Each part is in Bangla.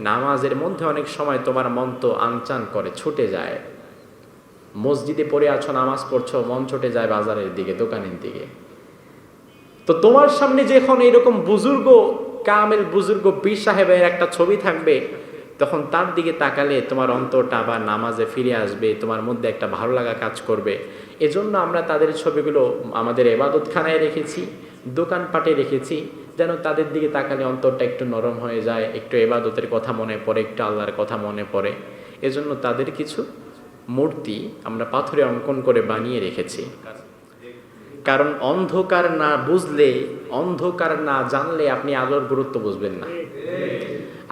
নামাজের মধ্যে অনেক সময় তোমার মন তো আনচান করে, ছুটে যায়। মসজিদে পড়ে আছো, নামাজ পড়ছো, মন ছুটে যায় বাজারের দিকে, দোকানের দিকে। তো তোমার সামনে যখন এরকম বুজুর্গ, কামেল বুজুর্গ পীর সাহেবের একটা ছবি থাকবে, তখন তার দিকে তাকালে তোমার অন্তরটা আবার নামাজে ফিরে আসবে, তোমার মধ্যে একটা ভালো লাগা কাজ করবে। এজন্য আমরা তাদের ছবিগুলো আমাদের এবাদতখানায় রেখেছি, দোকানপাটে রেখেছি। যেন তাদের দিকে তাকালে অন্তরটা একটু নরম হয়ে যায়, একটু এবাদতের কথা মনে পড়ে, একটু আল্লাহর কথা মনে পড়ে। এজন্য তাদের কিছু মূর্তি আমরা পাথরে অঙ্কন করে বানিয়ে রেখেছি। কারণ অন্ধকার না বুঝলে, অন্ধকার না জানলে আপনি আলোর গুরুত্ব বুঝবেন না।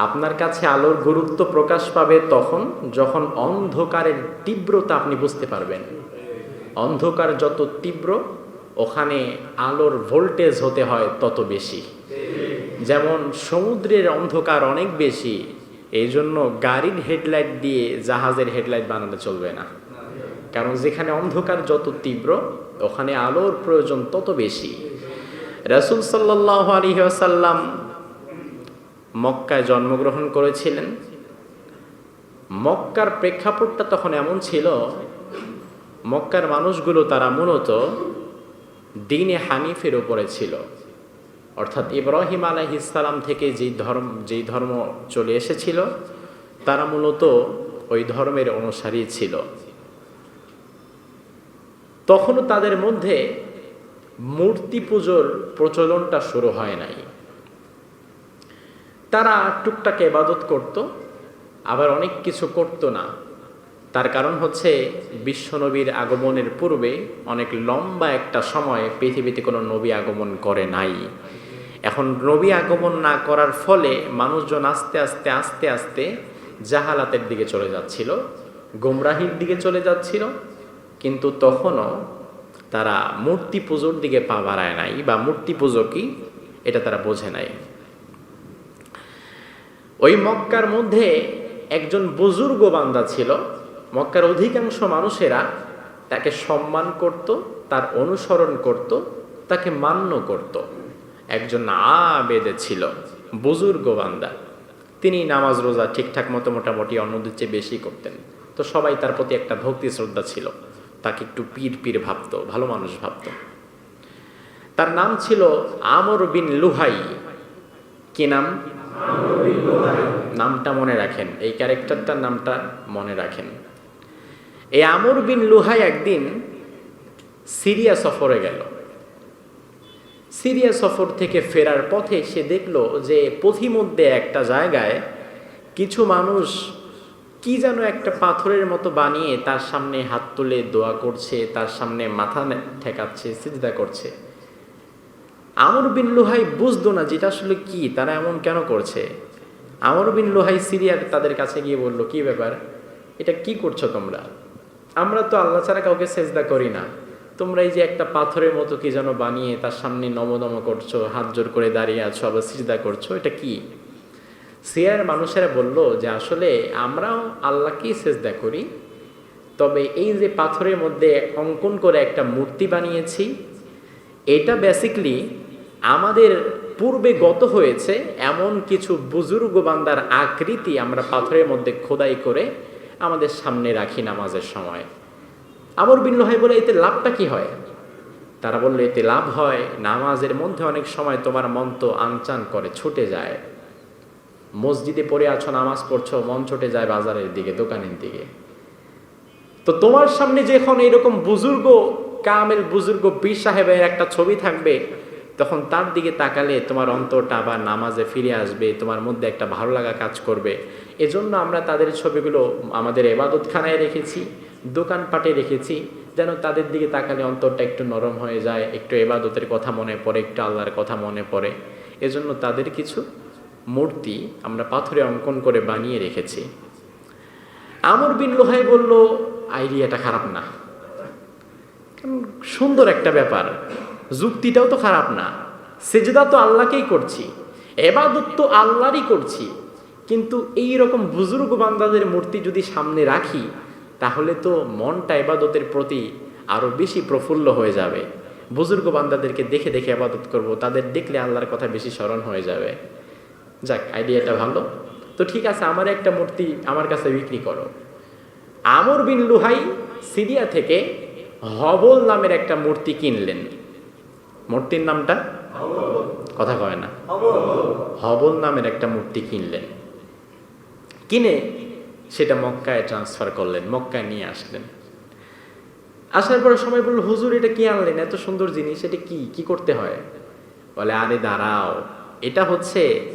আপনার কাছে আলোর গুরুত্ব প্রকাশ পাবে তখন যখন অন্ধকারের তীব্রতা আপনি বুঝতে পারবেন। অন্ধকার যত তীব্র, ওখানে আলোর ভোল্টেজ হতে হয় তত বেশি। যেমন সমুদ্রের অন্ধকার অনেক বেশি এই জন্য গাড়ির হেডলাইট দিয়ে জাহাজের হেডলাইট বানানো চলবে না। কারণ যেখানে অন্ধকার যত তীব্র, ওখানে আলোর প্রয়োজন তত বেশি। রাসুল সাল্লাহ আলহিহাসাল্লাম মক্কায় জন্মগ্রহণ করেছিলেন। মক্কার প্রেক্ষাপটটা তখন এমন ছিল, মক্কার মানুষগুলো তারা মূলত দিনে হানিফের উপরে ছিল। অর্থাৎ ইব্রাহিম আলাইহিসালাম থেকে যেই ধর্ম যেই ধর্ম চলে এসেছিল, তারা মূলত ওই ধর্মের অনুসারী ছিল। তখনও তাদের মধ্যে মূর্তি পুজোর প্রচলনটা শুরু হয় নাই। তারা টুকটাক এবাদত করত, আবার অনেক কিছু করত না। তার কারণ হচ্ছে বিশ্বনবীর আগমনের পূর্বে অনেক লম্বা একটা সময় পৃথিবীতে কোনো নবী আগমন করে নাই। এখন নবী আগমন না করার ফলে মানুষজন আস্তে আস্তে আস্তে আস্তে জাহালাতের দিকে চলে যাচ্ছিল, গোমরাহির দিকে চলে যাচ্ছিল, কিন্তু তখনও তারা মূর্তি পুজোর দিকে পা বাড়ায় নাই, বা মূর্তি পুজো কি এটা তারা বোঝে নাই। ওই মক্কার মধ্যে একজন বুজুর্গ বান্দা ছিল, মক্কার অধিকাংশ মানুষেরা তাকে সম্মান করত, তার অনুসরণ করত, তাকে মান্য করত। একজন আবেদে ছিল, বুজুর্গ বান্দা। তিনি নামাজ রোজা ঠিকঠাক মতো মোটামুটি অন্যদের চেয়ে বেশি করতেন। তো সবাই তার প্রতি একটা ভক্তি শ্রদ্ধা ছিল। তাকে একটু পীর পীর ভাবত, ভালো মানুষ ভাবত। তার নাম ছিল আমর বিন লুহাই। কি নাম? নামটা মনে রাখেন। এই ক্যারেক্টারটার নামটা মনে রাখেন। এই আমর বিন লুহাই একদিন সিরিয়া সফরে গেল। সিরিয়া সফর থেকে ফেরার পথে সে দেখল যে পথিমধ্যে একটা জায়গায় কিছু মানুষ কি যেন একটা পাথরের মতো বানিয়ে তার সামনে হাত তুলে দোয়া করছে, তার সামনে মাথা ঠেকাচ্ছে, সিজদা করছে। আমর বিন লোহাই বুঝতো না যেটা আসলে কি, তারা এমন কেন করছে। আমর বিন লোহাই সিরিয়ার তাদের কাছে গিয়ে বলল, কি ব্যাপার? এটা কি করছ তোমরা? আমরা তো আল্লাহ ছাড়া কাউকে সেজদা করি না। তোমরা এই যে একটা পাথরের মতো কি যেন বানিয়ে তার সামনে নমদম করছ, হাত জোর করে দাঁড়িয়ে আছো, আবার সিজদা করছ, এটা কি? সিরিয়ার মানুষেরা বলল যে আসলে আমরাও আল্লাহকেই সেজদা করি, তবে এই যে পাথরের মধ্যে অঙ্কন করে একটা মূর্তি বানিয়েছি, এটা বেসিকলি আমাদের পূর্বে গত হয়েছে এমন কিছু বুজুর্গ বান্দার আকৃতি আমরা পাথরের মধ্যে খোদাই করে আমাদের সামনে রাখি নামাজের সময়। আমর বিন লোহাই বলে, এতে লাভটা কি হয়? তারা বলল, এতে লাভ হয়, নামাজের মধ্যে অনেক সময় তোমার মন তো আনচান করে, ছুটে যায়। মসজিদে পড়ে আছো, নামাজ পড়ছো, মন ছুটে যায় বাজারের দিকে, দোকানের দিকে। তো তোমার সামনে যখন এরকম বুজুর্গ, কামেল বুজুর্গ বীর সাহেবের একটা ছবি থাকবে, তখন তার দিকে তাকালে তোমার অন্তরটা আবার নামাজে ফিরে আসবে, তোমার মধ্যে একটা ভালো লাগা কাজ করবে। এজন্য আমরা তাদের ছবিগুলো আমাদের এবাদতখানায় রেখেছি। দোকানপাটে রেখেছি, যেন তাদের দিকে তাকালে অন্তরটা একটু নরম হয়ে যায়, একটু এবাদতের কথা মনে পড়ে, একটু আল্লাহর কথা মনে পড়ে। এজন্য তাদের কিছু মূর্তি আমরা পাথরে অঙ্কন করে বানিয়ে রেখেছি। আমর বিন লোহাই বলল, আইডিয়াটা খারাপ না। সুন্দর একটা ব্যাপার। যুক্তিটাও তো খারাপ না। সেজদা তো আল্লাহকেই করছি, এবাদত তো আল্লাহরই করছি। কিন্তু এই রকম বুজুর্গ বান্দাদের মূর্তি যদি সামনে রাখি তাহলে তো মনটা এবাদতের প্রতি আরও বেশি প্রফুল্ল হয়ে যাবে। বুজুর্গ বান্দাদেরকে দেখে দেখে আবাদত করব, তাদের দেখলে আল্লাহর কথা বেশি স্মরণ হয়ে যাবে। যাক আইডিয়াটা ভালো। তো ঠিক আছে, আমার একটা মূর্তি আমার কাছে বিক্রি করো। আমর বিন লুহাই সিরিয়া থেকে হবল নামের একটা মূর্তি কিনলেন। মূর্তির নামটা? কথা কয় না। হবল নামের একটা মূর্তি কিনলেন। কিনে সেটা মক্কায় ট্রান্সফার করলেন, মক্কায় নিয়ে আসলেন। আসার পরে সময় বলল, হুজুর, এটা কি আনলেন? এত সুন্দর জিনিস, এটা কি? কি করতে হয়? বলে, আরে, দাঁড়াও, এটা হচ্ছে,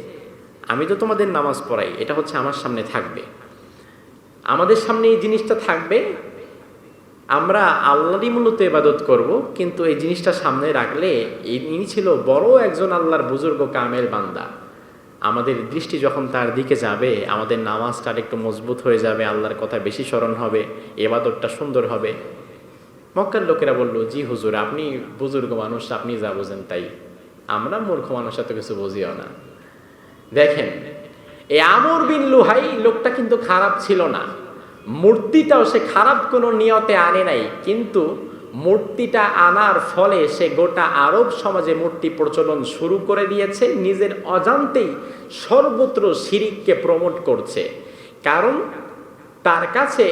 আমি তো তোমাদের নামাজ পড়াই, এটা হচ্ছে আমার সামনে থাকবে। আমাদের সামনে এই জিনিসটা থাকবে, আমরা আল্লাহরই মূলত ইবাদত করব, কিন্তু এই জিনিসটা সামনে রাখলে ইনি ছিল বড় একজন আল্লাহর বুজুর্গ কামেল বান্দা। আমাদের দৃষ্টি যখন তার দিকে যাবে, আমাদের নামাজটা একটু মজবুত হয়ে যাবে, আল্লাহর কথা বেশি স্মরণ হবে, এবাদতটা সুন্দর হবে। মক্কার লোকেরা বলল, জি হুজুর, আপনি বুজুর্গ মানুষ, আপনি যা বোঝেন তাই। আমরা মূর্খ মানুষ, এত কিছু বুঝিও না। দেখেন এই আমর বিন লুহাই লোকটা কিন্তু খারাপ ছিল না। মূর্তিটাও সে খারাপ কোনো নিয়তে আনে নাই, কিন্তু মূর্তিটা আনার ফলে সে গোটা আরব সমাজে মূর্তি প্রচলন শুরু করে দিয়েছে, নিজের অজান্তেই সর্বত্র শিরিককে প্রমোট করছে। কারণ তার কাছে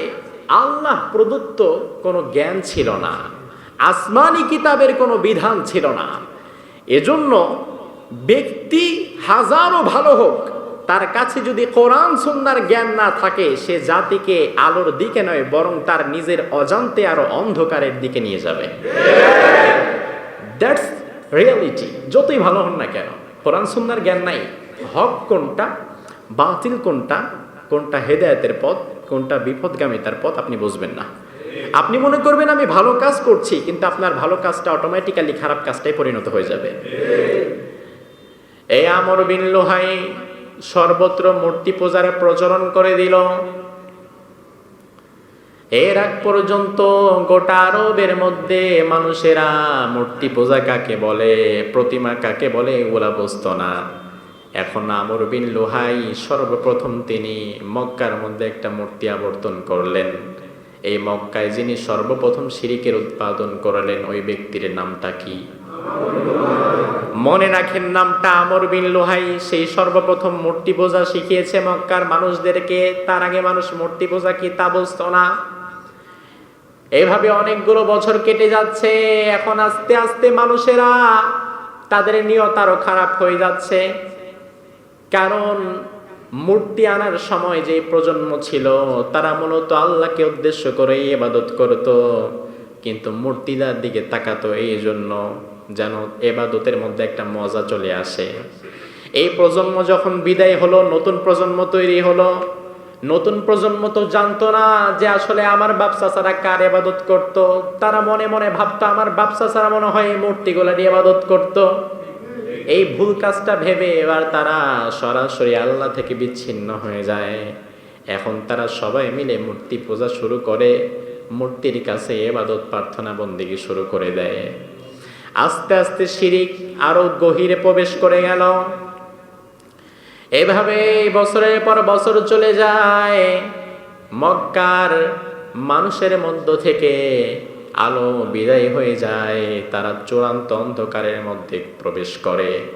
আল্লাহ প্রদত্ত কোনো জ্ঞান ছিল না, আসমানি কিতাবের কোনো বিধান ছিল না। এজন্য ব্যক্তি হাজারো ভালো হোক তার কাছে যদি কোরআন সুন্দর জ্ঞান না থাকে, সে জাতিকে আলোর দিকে নয়, বরং তার নিজের অজান্তে আরও অন্ধকারের দিকে নিয়ে যাবে। দ্যাটস রিয়ালিটি যতই ভালো হন না কেন, কোরআন সুন্নার জ্ঞান নাই। হক কোনটা? বাতিল কোনটা? কোনটা হেদায়েতের পথ? কোনটা বিপদগামিতার পথ? আপনি বুঝবেন না। আপনি মনে করবেন, আমি ভালো কাজ করছি, কিন্তু আপনার ভালো কাজটা অটোমেটিক্যালি খারাপ কাজটাই পরিণত হয়ে যাবে। এই আমর বিন লোহাই সর্বত্র মূর্তি পূজার প্রচলন করে দিল। এর আগ পর্যন্ত গোটা আরবের মধ্যে মানুষেরা মূর্তি পূজা কাকে বলে, প্রতিমা কাকে বলে এগুলা বুঝতো না। এখন আমর বিন লোহাই সর্বপ্রথম তিনি মক্কার মধ্যে একটা মূর্তি আবর্তন করলেন। এই মক্কায় যিনি সর্বপ্রথম শিরিকের উৎপাদন করালেন, ওই ব্যক্তির নামটা কি? মনে রাখেন নামটা আমর বিন লোহাই। সেই সর্বপ্রথম মূর্তি পূজা শিখিয়েছে মক্কার মানুষদেরকে। তার আগে মানুষ মূর্তি পূজা কি তা বুঝতো না। এভাবে অনেকগুলো বছর কেটে যাচ্ছে। এখন আস্তে আস্তে মানুষেরা তাদের নিয়ত আরও খারাপ হয়ে যাচ্ছে। কারণ মূর্তি আনার সময় যে প্রজন্ম ছিল, তারা মূলত আল্লাহকে উদ্দেশ্য করে এবাদত করত। কিন্তু মূর্তিদার দিকে তাকাতো এই জন্য যেন এবাদতের মধ্যে একটা মজা চলে আসে। এই প্রজন্ম যখন বিদায় হলো, নতুন প্রজন্ম তৈরি হলো, নতুন প্রজন্ম তো জানতো না যে আসলে আমার বাপ চাচারা কার এবাদত করত। তারা মনে মনে ভাবতো, আমার বাপ চাচারা মনে হয় এই মূর্তিগুলার এবাদত করত। এই ভুল কাজটা ভেবে এবার তারা সরাসরি আল্লাহ থেকে বিচ্ছিন্ন হয়ে যায়। এখন তারা সবাই মিলে মূর্তি পূজা শুরু করে। মূর্তির কাছে এবাদত প্রার্থনা বন্দিগি শুরু করে দেয়। আস্তে আস্তে শিরিক আরও গভীরে প্রবেশ করে গেল। এভাবে বছরের পর বছর চলে যায়। মক্কার মানুষের মধ্য থেকে আলো বিদায় হয়ে যায়। তারা চূড়ান্ত অন্ধকারের মধ্যে প্রবেশ করে।